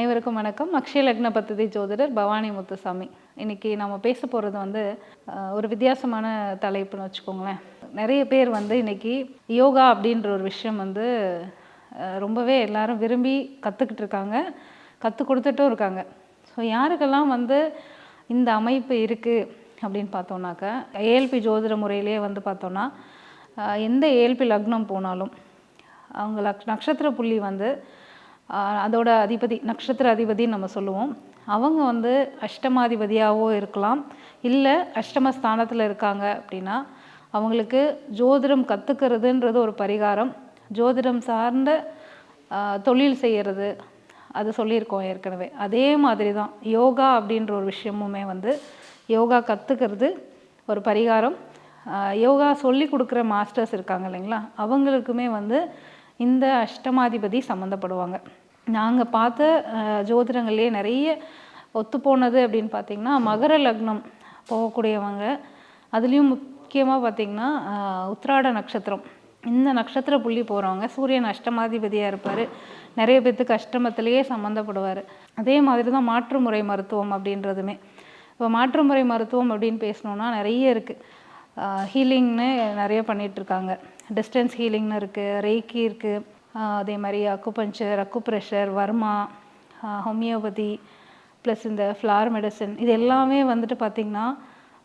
அனைவருக்கும் வணக்கம். அக்ஷய லக்ன பத்ததி ஜோதிடர் பவானி முத்துசாமி. இன்னைக்கு நம்ம பேச போகிறது வந்து ஒரு வித்தியாசமான தலைப்புன்னு வச்சுக்கோங்களேன். நிறைய பேர் வந்து இன்னைக்கு யோகா அப்படின்ற ஒரு விஷயம் வந்து ரொம்பவே எல்லாரும் விரும்பி கற்றுக்கிட்டு இருக்காங்க. கற்றுக் கொடுத்துட்டும் இருக்காங்க. ஸோ யாருக்கெல்லாம் வந்து இந்த அமைப்பு இருக்குது அப்படின்னு பார்த்தோம்னாக்கா ஏஎல்பி ஜோதிட முறையிலேயே வந்து பார்த்தோன்னா எந்த ஏஎல்பி லக்னம் போனாலும் அவங்க லக் நட்சத்திர புள்ளி வந்து அதோட அதிபதி நட்சத்திர அதிபதின்னு நம்ம சொல்லுவோம். அவங்க வந்து அஷ்டமாதிபதியாகவோ இருக்கலாம். இல்லை அஷ்டம ஸ்தானத்தில் இருக்காங்க அப்படின்னா அவங்களுக்கு ஜோதிடம் கற்றுக்கிறதுன்றது ஒரு பரிகாரம். ஜோதிடம் சார்ந்த தொழில் செய்கிறது அது சொல்லியிருக்கோம் ஏற்கனவே. அதே மாதிரி தான் யோகா அப்படின்ற ஒரு விஷயமுமே வந்து யோகா கற்றுக்கிறது ஒரு பரிகாரம். யோகா சொல்லி கொடுக்குற மாஸ்டர்ஸ் இருக்காங்க இல்லைங்களா? அவங்களுக்குமே வந்து இந்த அஷ்டமாதிபதி சம்மந்தப்படுவாங்க. நாங்கள் பார்த்த ஜோதிடங்கள்லேயே நிறைய ஒத்துப்போனது அப்படின்னு பார்த்தீங்கன்னா மகர லக்னம் போகக்கூடியவங்க. அதுலேயும் முக்கியமாக பார்த்தீங்கன்னா உத்ராட நட்சத்திரம். இந்த நட்சத்திர புள்ளி போகிறவங்க சூரியன் அஷ்டமாதிபதியாக இருப்பார். நிறைய பேர்த்துக்கு அஷ்டமத்திலேயே சம்மந்தப்படுவார் அதே மாதிரி தான் மாற்றுமுறை மருத்துவம் அப்படின்றதுமே. இப்போ மாற்றுமுறை மருத்துவம் அப்படின்னு பேசணுன்னா நிறைய இருக்குது ஹீலிங்னு நிறைய பண்ணிகிட்ருக்காங்க டிஸ்டன்ஸ் ஹீலிங்னு இருக்குது ரெய்கி இருக்குது அதே மாதிரி acupuncture acupressure varma homeopathy plus இந்த ஃப்ளார் மெடிசன் இது எல்லாமே வந்துட்டு பார்த்திங்கன்னா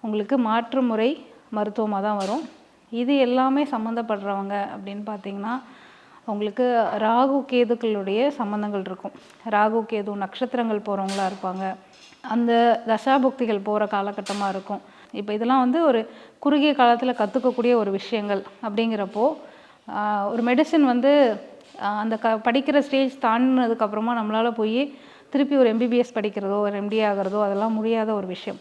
உங்களுக்கு மாற்று முறை மருத்துவமாக தான் வரும். இது எல்லாமே சம்மந்தப்படுறவங்க அப்படின்னு பார்த்தீங்கன்னா உங்களுக்கு ராகு கேதுக்களுடைய சம்மந்தங்கள் இருக்கும். ராகு கேது நட்சத்திரங்கள் போகிறவங்களா இருப்பாங்க. அந்த தசாபுக்திகள் போகிற காலகட்டமாக இருக்கும். இப்போ இதெல்லாம் வந்து ஒரு குறுகிய காலத்தில் கற்றுக்கக்கூடிய ஒரு விஷயங்கள் அப்படிங்கிறப்போ ஒரு மெடிசின் வந்து அந்த க படிக்கிற ஸ்டேஜ் தாண்டினதுக்கப்புறமா நம்மளால் போய் திருப்பி ஒரு எம்பிபிஎஸ் படிக்கிறதோ ஒரு எம்டி ஆகிறதோ அதெல்லாம் முடியாத ஒரு விஷயம்.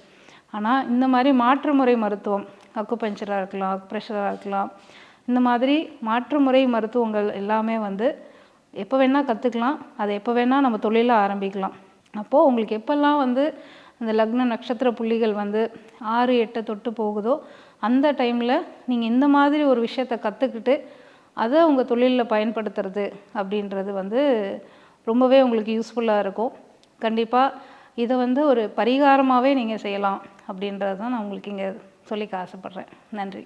ஆனால் இந்த மாதிரி மாற்றுமுறை மருத்துவம் அக்குபஞ்சராக இருக்கலாம் அக்குப்ரெஷராக இருக்கலாம் இந்த மாதிரி மாற்றுமுறை மருத்துவங்கள் எல்லாமே வந்து எப்போ வேணால் கற்றுக்கலாம் அதை எப்போ வேணால் நம்ம தொழிலை ஆரம்பிக்கலாம். அப்போது உங்களுக்கு எப்போல்லாம் வந்து அந்த லக்ன நட்சத்திர புள்ளிகள் வந்து ஆறு எட்டை தொட்டு போகுதோ அந்த டைமில் நீங்கள் இந்த மாதிரி ஒரு விஷயத்தை கற்றுக்கிட்டு அதை உங்கள் தொழிலில் பயன்படுத்துறது அப்படின்றது வந்து ரொம்பவே உங்களுக்கு யூஸ்ஃபுல்லாக இருக்கும். கண்டிப்பாக இதை வந்து ஒரு பரிகாரமாகவே நீங்கள் செய்யலாம் அப்படின்றது தான் நான் உங்களுக்கு இங்கே சொல்லிக்க ஆசைப்பட்றேன். நன்றி.